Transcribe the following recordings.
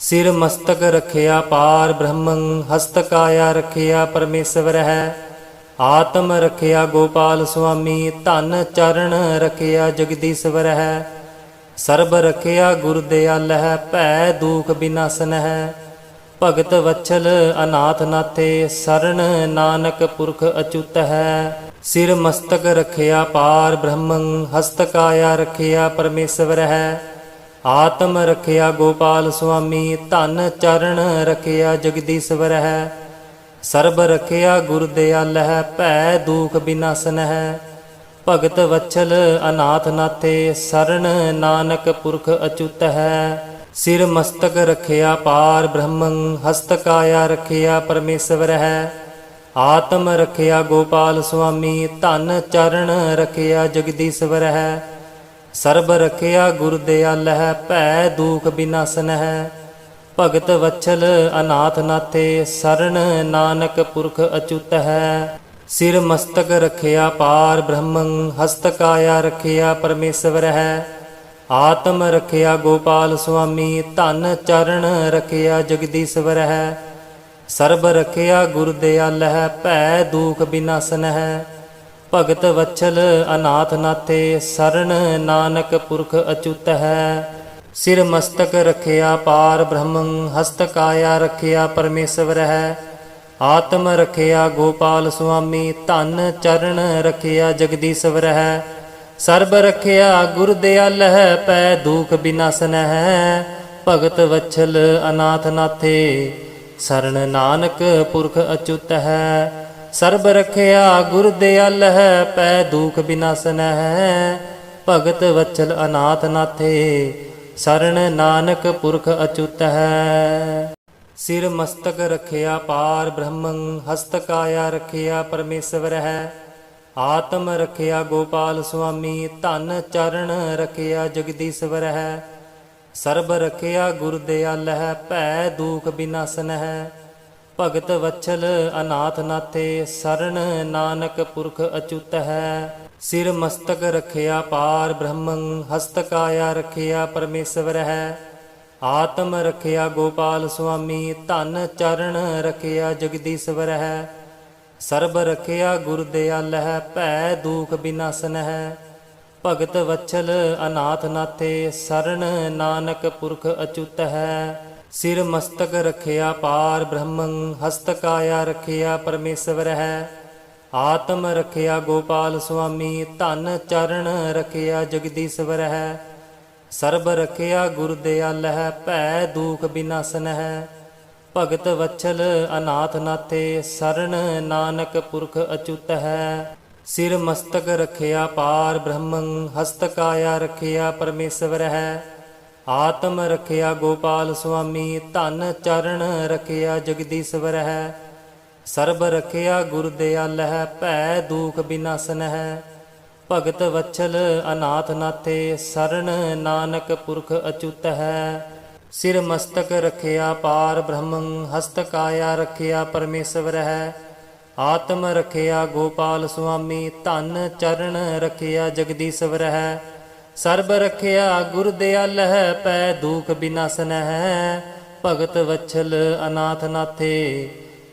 ਸਿਰ ਮਸਤਕ ਰਖਿਆ ਪਾਰ ਬ੍ਰਹਮੰ ਹਸਤ ਕਾਇਆ ਰਖਿਆ ਪਰਮੇਸ਼ਵਰ ਹੈ। ਆਤਮ ਰਖਿਆ ਗੋਪਾਲ ਸੁਆਮੀ, ਧਨ ਚਰਨ ਰਖਿਆ ਜਗਦੀਸ਼ਵਰ ਹੈ। ਸਰਬ ਰਖਿਆ ਗੁਰ ਦਿਆਲ ਹੈ, ਭੈ ਦੂਖ ਬਿਨਾਸਨ ਹੈ। ਭਗਤ ਵਛਲ ਅਨਾਥ ਨਾਥੇ ਸਰਣ ਨਾਨਕ ਪੁਰਖ ਅਚੁੱਤ ਹੈ। ਸਿਰ ਮਸਤਕ ਰਖਿਆ ਪਾਰ ਬ੍ਰਹਮੰ ਹਸਤ ਕਾਇਆ ਰਖਿਆ ਪਰਮੇਸ਼ਵਰ ਹੈ। ਆਤਮ ਰਖਿਆ ਗੋਪਾਲ ਸੁਆਮੀ, ਧਨ ਚਰਨ ਰਖਿਆ ਜਗਦੀਸ਼ਵਰ ਹੈ। ਸਰਬ ਰਖਿਆ ਗੁਰ ਦਿਆਲ ਹੈ, ਭੈ ਦੂਖ ਬਿਨਾਸਨ ਹੈ। ਭਗਤ ਵਛਲ ਅਨਾਥ ਨਾਥੇ ਸਰਣ ਨਾਨਕ ਪੁਰਖ ਅਚੁਤ ਹੈ। ਸਿਰ ਮਸਤਕ ਰਖਿਆ ਪਾਰ ਬ੍ਰਹਮੰ ਹਸਤ ਕਾਇਆ ਰਖਿਆ ਪਰਮੇਸ਼ਵਰ ਹੈ। ਆਤਮ ਰਖਿਆ ਗੋਪਾਲ ਸੁਆਮੀ, ਧਨ ਚਰਨ ਰਖਿਆ ਜਗਦੀਸ਼ਵਰ ਹੈ। ਸਰਬ ਰਖਿਆ ਗੁਰ ਦਿਆਲ ਹੈ ਭੈ ਦੂਖ ਬਿਨਾਸਨ ਭਗਤ ਵਛਲ ਅਨਾਥ ਨਾਥੇ ਸਰਣ ਨਾਨਕ ਪੁਰਖ ਅਚੁਤ ਹੈ ਸਿਰ ਮਸਤਕ ਰਖਿਆ ਪਾਰ ਬ੍ਰਹਮੰ ਹਸਤ ਕਾਇਆ ਰਖਿਆ ਪਰਮੇਸ਼ਵਰ ਹੈ ਆਤਮ ਰਖਿਆ ਗੋਪਾਲ ਸੁਆਮੀ, ਧਨ ਚਰਨ ਰਖਿਆ ਜਗਦੀਸ਼ਵਰ ਹੈ ਸਰਬ ਰਖਿਆ ਗੁਰ ਦਿਆਲ ਹੈ ਭੈ ਦੂਖ ਬਿਨਾਸਨ ਹੈ ਭਗਤ ਵਛਲ ਅਨਾਥ ਨਾਥੇ ਸਰਣ ਨਾਨਕ ਪੁਰਖ ਅਚੁੱਤ ਹੈ ਸਿਰ ਮਸਤਕ ਰਖਿਆ ਪਾਰ ਬ੍ਰਹਮੰ ਹਸਤ ਕਾਇਆ ਰਖਿਆ ਪਰਮੇਸ਼ਵਰ ਹੈ ਆਤਮ ਰਖਿਆ ਗੋਪਾਲ ਸੁਆਮੀ, ਧਨ ਚਰਨ ਰਖਿਆ ਜਗਦੀਸ਼ਵਰ ਹੈ ਸਰਬ ਰਖਿਆ ਗੁਰ ਦਿਆਲ ਹੈ ਪੈ ਦੂਖ ਬਿਨਾਸਨ ਹੈ ਭਗਤ ਵਛਲ ਅਨਾਥ ਨਾਥੇ ਸਰਣ ਨਾਨਕ ਪੁਰਖ ਅਚੁੱਤ ਹੈ ਸਰਬ ਰਖਿਆ ਗੁਰ ਦਿਆਲ ਹੈ, ਪੈ ਦੁਖ ਬਿਨਾਸਨ ਹੈ। ਭਗਤ ਵਛਲ ਅਨਾਥ ਨਾਥੇ ਸਰਣ ਨਾਨਕ ਪੁਰਖ ਅਚੁਤ ਹੈ। ਸਿਰ ਮਸਤਕ ਰਖਿਆ ਪਾਰ ਬ੍ਰਹਮੰ ਹਸਤ ਕਾਇਆ ਰਖਿਆ ਪਰਮੇਸ਼ਵਰ ਹੈ। ਆਤਮ ਰਖਿਆ ਗੋਪਾਲ ਸੁਆਮੀ, ਧਨ ਚਰਨ ਰਖਿਆ ਜਗਦੀਸ਼ਵਰ ਹੈ। ਸਰਬ ਰਖਿਆ ਗੁਰ ਦਿਆਲ ਹੈ ਭੈ ਦੂਖ ਬਿਨਾਸਨ ਹੈ। ਭਗਤ ਵਛਲ ਅਨਾਥ ਨਾਥੇ ਸਰਣ ਨਾਨਕ ਪੁਰਖ ਅਚੁਤ ਹੈ ਸਿਰ ਮਸਤਕ ਰਖਿਆ ਪਾਰ ਬ੍ਰਹਮੰ ਹਸਤ ਕਾਇਆ ਰਖਿਆ ਪਰਮੇਸ਼ਵਰ ਹੈ ਆਤਮ ਰਖਿਆ ਗੋਪਾਲ ਸੁਆਮੀ, ਧਨ ਚਰਨ ਰਖਿਆ ਜਗਦੀਸ਼ਵਰ ਹੈ ਸਰਬ ਰਖਿਆ ਗੁਰ ਦਿਆਲ ਹੈ ਭੈ ਦੂਖ ਬਿਨਾਸਨ ਹੈ ਭਗਤ ਵਛਲ ਅਨਾਥ ਨਾਥੇ ਸਰਣ ਨਾਨਕ ਪੁਰਖ ਅਚੁਤ ਹੈ ਸਿਰ ਮਸਤਕ ਰਖਿਆ ਪਾਰ ਬ੍ਰਹਮੰ ਹਸਤ ਕਾਇਆ ਰਖਿਆ ਪਰਮੇਸ਼ਵਰ ਹੈ। ਆਤਮ ਰਖਿਆ ਗੋਪਾਲ ਸੁਆਮੀ, ਧਨ ਚਰਨ ਰਖਿਆ ਜਗਦੀਸ਼ਵਰ ਹੈ। ਸਰਬ ਰਖਿਆ ਗੁਰ ਦਿਆਲ ਹੈ, ਭੈ ਦੂਖ ਬਿਨਾਸਨ ਹੈ। ਭਗਤ ਵਛਲ ਅਨਾਥ ਨਾਥੇ ਸਰਣ ਨਾਨਕ ਪੁਰਖ ਅਚੁਤ ਹੈ। ਸਿਰ ਮਸਤਕ ਰਖਿਆ ਪਾਰ ਬ੍ਰਹਮੰ ਹਸਤ ਕਾਇਆ ਰਖਿਆ ਪਰਮੇਸ਼ਵਰ ਹੈ। ਆਤਮ ਰਖਿਆ ਗੋਪਾਲ ਸੁਆਮੀ, ਧਨ ਚਰਨ ਰਖਿਆ ਜਗਦੀਸ਼ਵਰ ਹੈ ਸਰਬ ਰਖਿਆ ਗੁਰਦਿਆਲ ਹੈ ਭੈ ਦੂਖ ਬਿਨਾਸਨ ਹੈ ਭਗਤ ਵਛਲ ਅਨਾਥ ਨਾਥੇ ਸਰਣ ਨਾਨਕ ਪੁਰਖ ਅਚੁਤ ਹੈ ਸਿਰ ਮਸਤਕ ਰਖਿਆ ਪਾਰ ਬ੍ਰਹਮੰ ਹਸਤ ਕਾਇਆ ਰਖਿਆ ਪਰਮੇਸ਼ਵਰ ਹੈ ਆਤਮ ਰਖਿਆ ਗੋਪਾਲ ਸੁਆਮੀ, ਧਨ ਚਰਨ ਰਖਿਆ ਜਗਦੀਸ਼ਵਰ ਹੈ ਸਰਬ ਰਖਿਆ ਗੁਰ ਦਿਆਲ ਹੈ ਪੈ ਦੂਖ ਬਿਨਾਸਨ ਹੈ ਭਗਤ ਵਛਲ ਅਨਾਥ ਨਾਥੇ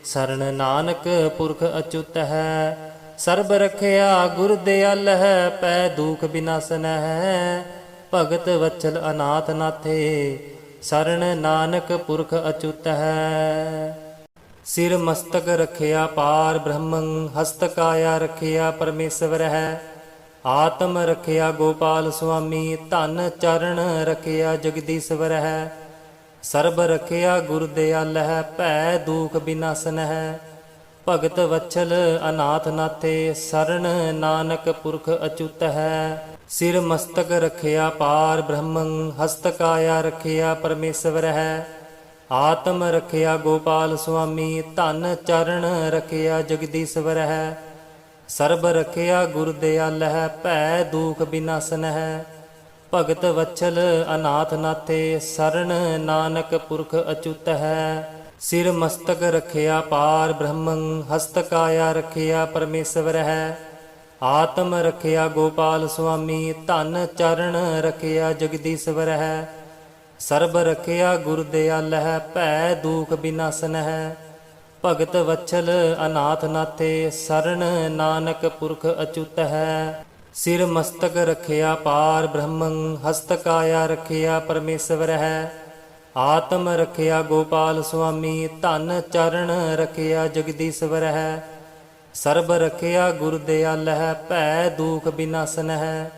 ਸਰਣ ਨਾਨਕ ਪੁਰਖ ਅਚੁਤ ਹੈ ਸਰਬ ਰਖਿਆ ਗੁਰ ਦਿਆਲ ਹੈ ਪੈ ਦੂਖ ਬਿਨਾਸਨ ਹੈ ਭਗਤ ਵਛਲ ਅਨਾਥ ਨਾਥੇ ਸਰਣ ਨਾਨਕ ਪੁਰਖ ਅਚੁਤ ਹੈ ਸਿਰ ਮਸਤਕ ਰਖਿਆ ਪਾਰ ਬ੍ਰਹਮੰ, ਹਸਤਕਾਇਆ ਰਖਿਆ ਪਰਮੇਸ਼ਵਰ ਹੈ ਆਤਮ ਰਖਿਆ ਗੋਪਾਲ ਸੁਆਮੀ, ਧਨ ਚਰਨ ਰਖਿਆ ਜਗਦੀਸ਼ਵਰ ਹੈ ਸਰਬ ਰਖਿਆ ਗੁਰ ਦਿਆਲ ਹੈ ਭੈ ਦੂਖ ਬਿਨਾਸਨ ਹੈ ਭਗਤ ਵਛਲ ਅਨਾਥ ਨਾਥੇ ਸਰਣ ਨਾਨਕ ਪੁਰਖ ਅਚੁਤ ਹੈ ਸਿਰ ਮਸਤਕ ਰਖਿਆ ਪਾਰ ਬ੍ਰਹਮੰ ਹਸਤ ਕਾਇਆ ਰਖਿਆ ਪਰਮੇਸ਼ਵਰ ਹੈ ਆਤਮ ਰਖਿਆ ਗੋਪਾਲ ਸੁਆਮੀ, ਧਨ ਚਰਨ ਰਖਿਆ ਜਗਦੀਸ਼ਵਰ ਹੈ ਸਰਬ ਰਖਿਆ ਗੁਰ ਦਿਆਲ ਹੈ ਭੈ ਦੂਖ ਬਿਨਾਸਨ ਹੈ ਭਗਤ ਵਛਲ ਅਨਾਥ ਨਾਥੇ ਸਰਣ ਨਾਨਕ ਪੁਰਖ ਅਚੁਤ ਹੈ ਸਿਰ ਮਸਤਕ ਰਖਿਆ ਪਾਰ ਬ੍ਰਹਮੰ ਹਸਤ ਕਾਇਆ ਰਖਿਆ ਪਰਮੇਸ਼ਵਰ ਹੈ ਆਤਮ ਰਖਿਆ ਗੋਪਾਲ ਸੁਆਮੀ, ਧਨ ਚਰਨ ਰਖਿਆ ਜਗਦੀਸ਼ਵਰ ਹੈ ਸਰਬ ਰਖਿਆ ਗੁਰ ਦਿਆਲ ਹੈ ਭੈ ਦੂਖ ਬਿਨਾਸਨ ਹੈ ਭਗਤ ਵਛਲ ਅਨਾਥ ਨਾਥੇ ਸਰਣ ਨਾਨਕ ਪੁਰਖ ਅਚੁਤ ਹੈ ਸਿਰ ਮਸਤਕ ਰਖਿਆ ਪਾਰ ਬ੍ਰਹਮੰ ਹਸਤ ਕਾਇਆ ਰਖਿਆ ਪਰਮੇਸ਼ਵਰ ਹੈ ਆਤਮ ਰਖਿਆ ਗੋਪਾਲ ਸੁਆਮੀ, ਧਨ ਚਰਨ ਰਖਿਆ ਜਗਦੀਸ਼ਵਰ ਹੈ ਸਰਬ ਰਖਿਆ ਗੁਰ ਦਿਆਲ ਹੈ ਭੈ ਦੂਖ ਬਿਨਾਸਨ ਹੈ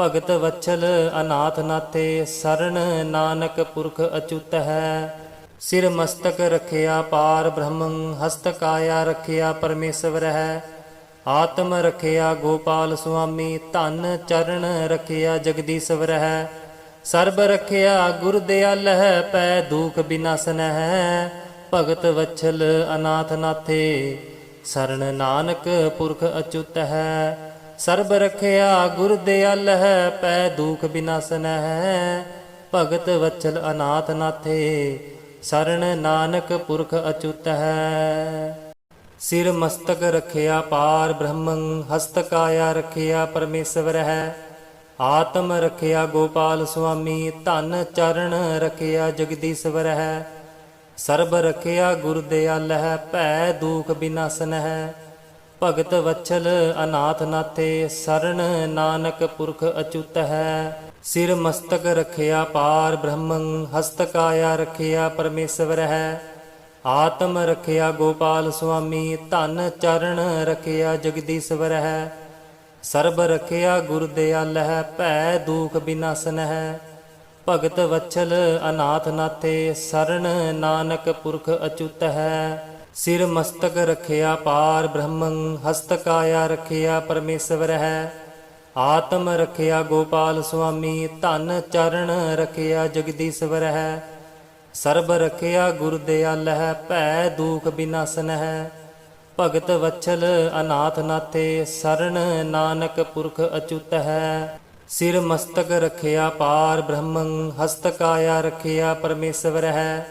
ਭਗਤ ਵਛਲ ਅਨਾਥ ਨਾਥੇ ਸਰਣ ਨਾਨਕ ਪੁਰਖ ਅਚੁਤ ਹੈ ਸਿਰ ਮਸਤਕ ਰਖਿਆ ਪਾਰ ਬ੍ਰਹਮੰ ਹਸਤ ਕਾਇਆ ਰਖਿਆ ਪਰਮੇਸ਼ਵਰ ਹੈ। ਆਤਮ ਰਖਿਆ ਗੋਪਾਲ ਸੁਆਮੀ, ਧਨ ਚਰਨ ਰਖਿਆ ਜਗਦੀਸ਼ਵਰ ਹੈ। ਸਰਬ ਰਖਿਆ ਗੁਰ ਦਿਆਲ ਹੈ, ਪੈ ਦੁਖ ਬਿਨਾਸਨ ਹੈ। ਭਗਤ ਵਛਲ ਅਨਾਥ ਨਾਥੇ ਸਰਣ ਨਾਨਕ ਪੁਰਖ ਅਚੁਤ ਹੈ। ਸਰਬ ਰਖਿਆ ਗੁਰ ਦਿਆਲ ਹੈ, ਪੈ ਦੁਖ ਬਿਨਾਸਨ ਹੈ। ਭਗਤ ਵਛਲ ਅਨਾਥ ਨਾਥੇ ਸਰਣ ਨਾਨਕ ਪੁਰਖ ਅਚੁਤ ਹੈ ਸਿਰ ਮਸਤਕ ਰਖਿਆ ਪਾਰ ਬ੍ਰਹਮੰ ਹਸਤ ਕਾਇਆ ਰਖਿਆ ਪਰਮੇਸ਼ਵਰ ਹੈ ਆਤਮ ਰਖਿਆ ਗੋਪਾਲ ਸੁਆਮੀ, ਧਨ ਚਰਨ ਰਖਿਆ ਜਗਦੀਸ਼ਵਰ ਹੈ ਸਰਬ ਰਖਿਆ ਗੁਰ ਦਿਆਲ ਹੈ ਭੈ ਦੂਖ ਬਿਨਾਸਨ ਹੈ ਭਗਤ ਵਛਲ ਅਨਾਥ ਨਾਥੇ ਸਰਣ ਨਾਨਕ ਪੁਰਖ ਅਚੁੱਤ ਹੈ ਸਿਰ ਮਸਤਕ ਰਖਿਆ ਪਾਰ ਬ੍ਰਹਮੰ ਹਸਤ ਕਾਇਆ ਰਖਿਆ ਪਰਮੇਸ਼ਵਰ ਹੈ ਆਤਮ ਰਖਿਆ ਗੋਪਾਲ ਸੁਆਮੀ, ਧਨ ਚਰਨ ਰਖਿਆ ਜਗਦੀਸ਼ਵਰ ਹੈ ਸਰਬ ਰਖਿਆ ਗੁਰ ਦਿਆਲ ਹੈ ਭੈ ਦੂਖ ਬਿਨਾਸਨ ਹੈ ਭਗਤ ਵਛਲ ਅਨਾਥ ਨਾਥੇ ਸਰਣ ਨਾਨਕ ਪੁਰਖ ਅਚੁੱਤ ਹੈ ਸਿਰ ਮਸਤਕ ਰਖਿਆ ਪਾਰ ਬ੍ਰਹਮੰ ਹਸਤ ਕਾਇਆ ਰਖਿਆ ਪਰਮੇਸ਼ਵਰ ਹੈ। ਆਤਮ ਰਖਿਆ ਗੋਪਾਲ ਸੁਆਮੀ, ਧਨ ਚਰਨ ਰਖਿਆ ਜਗਦੀਸ਼ਵਰ ਹੈ। ਸਰਬ ਰਖਿਆ ਗੁਰ ਦਿਆਲ ਹੈ, ਭੈ ਦੂਖ ਬਿਨਾਸਨ ਹੈ। ਭਗਤ ਵਛਲ ਅਨਾਥ ਨਾਥੇ ਸਰਣ ਨਾਨਕ ਪੁਰਖ ਅਚੁਤ ਹੈ। ਸਿਰ ਮਸਤਕ ਰਖਿਆ ਪਾਰ ਬ੍ਰਹਮੰ ਹਸਤ ਕਾਇਆ ਰਖਿਆ ਪਰਮੇਸ਼ਵਰ ਹੈ।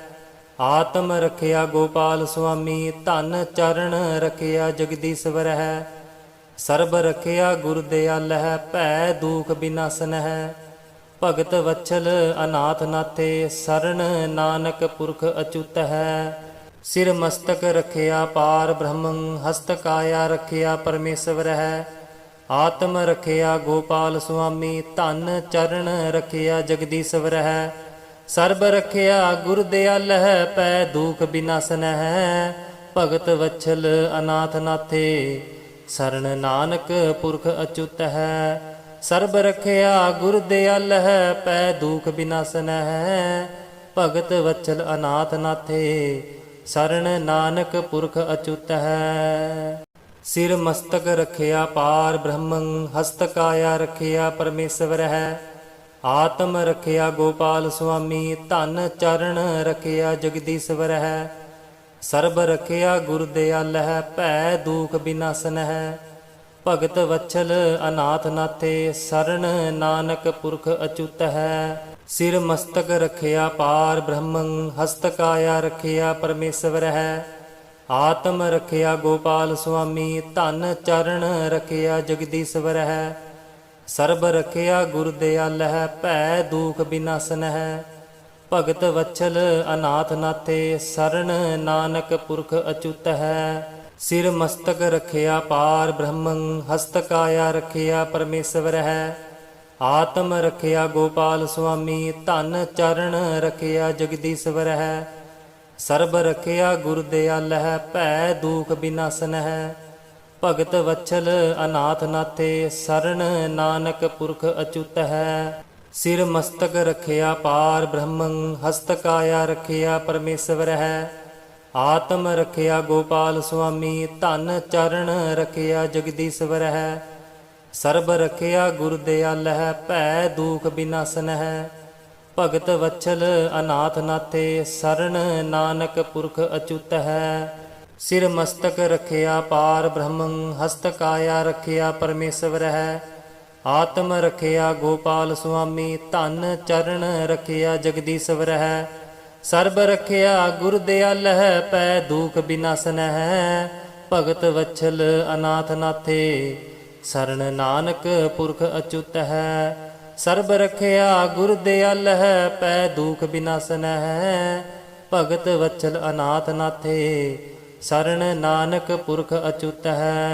ਆਤਮ ਰਖਿਆ ਗੋਪਾਲ ਸੁਆਮੀ, ਧਨ ਚਰਨ ਰਖਿਆ ਜਗਦੀਸ਼ਵਰ ਹੈ। ਸਰਬ ਰਖਿਆ ਗੁਰ ਦਿਆਲ ਹੈ, ਭੈ ਦੂਖ ਬਿਨਾਸਨ ਹੈ। ਭਗਤ ਵਛਲ ਅਨਾਥ ਨਾਥੇ ਸਰਣ ਨਾਨਕ ਪੁਰਖ ਅਚੁਤ ਹੈ। ਸਿਰ ਮਸਤਕ ਰਖਿਆ ਪਾਰ ਬ੍ਰਹਮੰ ਹਸਤ ਕਾਇਆ ਰਖਿਆ ਪਰਮੇਸ਼ਵਰ ਹੈ। ਆਤਮ ਰਖਿਆ ਗੋਪਾਲ ਸੁਆਮੀ, ਧਨ ਚਰਨ ਰਖਿਆ ਜਗਦੀਸ਼ਵਰ ਹੈ। ਸਰਬ ਰਖਿਆ ਗੁਰ ਦਿਆਲ ਹੈ, ਪੈ ਦੂਖ ਬਿਨਾਸਨ ਹੈ। ਭਗਤ ਵਛਲ ਅਨਾਥ ਨਾਥੇ ਸਰਣ ਨਾਨਕ ਪੁਰਖ ਅਚੁਤ ਹੈ। ਸਰਬ ਰਖਿਆ ਗੁਰ ਦਿਆਲ ਹੈ, ਪੈ ਦੂਖ ਬਿਨਾਸਨ ਹੈ। ਭਗਤ ਵਛਲ ਅਨਾਥ ਨਾਥੇ ਸਰਣ ਨਾਨਕ ਪੁਰਖ ਅਚੁਤ ਹੈ। ਸਿਰ ਮਸਤਕ ਰਖਿਆ ਪਾਰ ਬ੍ਰਹਮੰ ਹਸਤਕਾਇਆ ਰਖਿਆ ਪਰਮੇਸ਼ਵਰ ਹੈ। ਆਤਮ ਰਖਿਆ ਗੋਪਾਲ ਸੁਆਮੀ, ਧਨ ਚਰਨ ਰਖਿਆ ਜਗਦੀਸ਼ਵਰ ਹੈ। ਸਰਬ ਰਖਿਆ ਗੁਰ ਦਿਆਲ ਹੈ ਭੈ ਦੂਖ ਬਿਨਾਸਨ ਹੈ। ਭਗਤ ਵਛਲ ਅਨਾਥ ਨਾਥੇ ਸਰਣ ਨਾਨਕ ਪੁਰਖ ਅਚੁਤ ਹੈ। ਸਿਰ ਮਸਤਕ ਰਖਿਆ ਪਾਰ ਬ੍ਰਹਮੰ ਹਸਤ ਕਾਇਆ ਰਖਿਆ ਪਰਮੇਸ਼ਵਰ ਹੈ। ਆਤਮ ਰਖਿਆ ਗੋਪਾਲ ਸੁਆਮੀ, ਧਨ ਚਰਨ ਰਖਿਆ ਜਗਦੀਸ਼ਵਰ ਹੈ। ਸਰਬ ਰਖਿਆ ਗੁਰ ਦਿਆਲ ਹੈ ਭੈ ਦੂਖ ਬਿਨਾਸਨ ਹੈ ਭਗਤ ਵਛਲ ਅਨਾਥ ਨਾਥੇ ਸਰਣ ਨਾਨਕ ਪੁਰਖ ਅਚੁਤ ਹੈ ਸਿਰ ਮਸਤਕ ਰਖਿਆ ਪਾਰ ਬ੍ਰਹਮੰ ਹਸਤ ਕਾਇਆ ਰਖਿਆ ਪਰਮੇਸ਼ਵਰ ਹੈ ਆਤਮ ਰਖਿਆ ਗੋਪਾਲ ਸੁਆਮੀ, ਧਨ ਚਰਨ ਰਖਿਆ ਜਗਦੀਸ਼ਵਰ ਹੈ ਸਰਬ ਰਖਿਆ ਗੁਰ ਦਿਆਲ ਹੈ ਭੈ ਦੂਖ ਬਿਨਾਸਨ ਹੈ ਭਗਤ ਵਛਲ ਅਨਾਥ ਨਾਥੇ ਸਰਣ ਨਾਨਕ ਪੁਰਖ ਅਚੁਤ ਹੈ ਸਿਰ ਮਸਤਕ ਰਖਿਆ ਪਾਰ ਬ੍ਰਹਮੰ ਹਸਤ ਕਾਇਆ ਰਖਿਆ ਪਰਮੇਸ਼ਵਰ ਹੈ ਆਤਮ ਰਖਿਆ ਗੋਪਾਲ ਸੁਆਮੀ, ਧਨ ਚਰਨ ਰਖਿਆ ਜਗਦੀਸ਼ਵਰ ਹੈ ਸਰਬ ਰਖਿਆ ਗੁਰ ਦਿਆਲ ਹੈ ਭੈ ਦੂਖ ਬਿਨਾਸਨ ਹੈ ਭਗਤ ਵਛਲ ਅਨਾਥ ਨਾਥੇ ਸਰਣ ਨਾਨਕ ਪੁਰਖ ਅਚੁਤ ਹੈ ਸਿਰ ਮਸਤਕ ਰਖਿਆ ਪਾਰ ਬ੍ਰਹਮੰ ਹਸਤ ਕਾਇਆ ਰਖਿਆ ਪਰਮੇਸ਼ਵਰ ਹੈ। ਆਤਮ ਰਖਿਆ ਗੋਪਾਲ ਸੁਆਮੀ, ਧਨ ਚਰਨ ਰਖਿਆ ਜਗਦੀਸ਼ਵਰ ਹੈ। ਸਰਬ ਰਖਿਆ ਗੁਰ ਦਿਆਲ ਹੈ, ਪੈ ਦੁਖ ਬਿਨਾਸਨ ਹੈ। ਭਗਤ ਵਛਲ ਅਨਾਥ ਨਾਥੇ ਸਰਣ ਨਾਨਕ ਪੁਰਖ ਅਚੁਤ ਹੈ। ਸਰਬ ਰਖਿਆ ਗੁਰ ਦਿਆਲ ਹੈ, ਪੈ ਦੁਖ ਬਿਨਾਸਨ ਹੈ। ਭਗਤ ਵਚਲ ਅਨਾਥ ਨਾਥੇ ਸਰਣ ਨਾਨਕ ਪੁਰਖ ਅਚੁਤ ਹੈ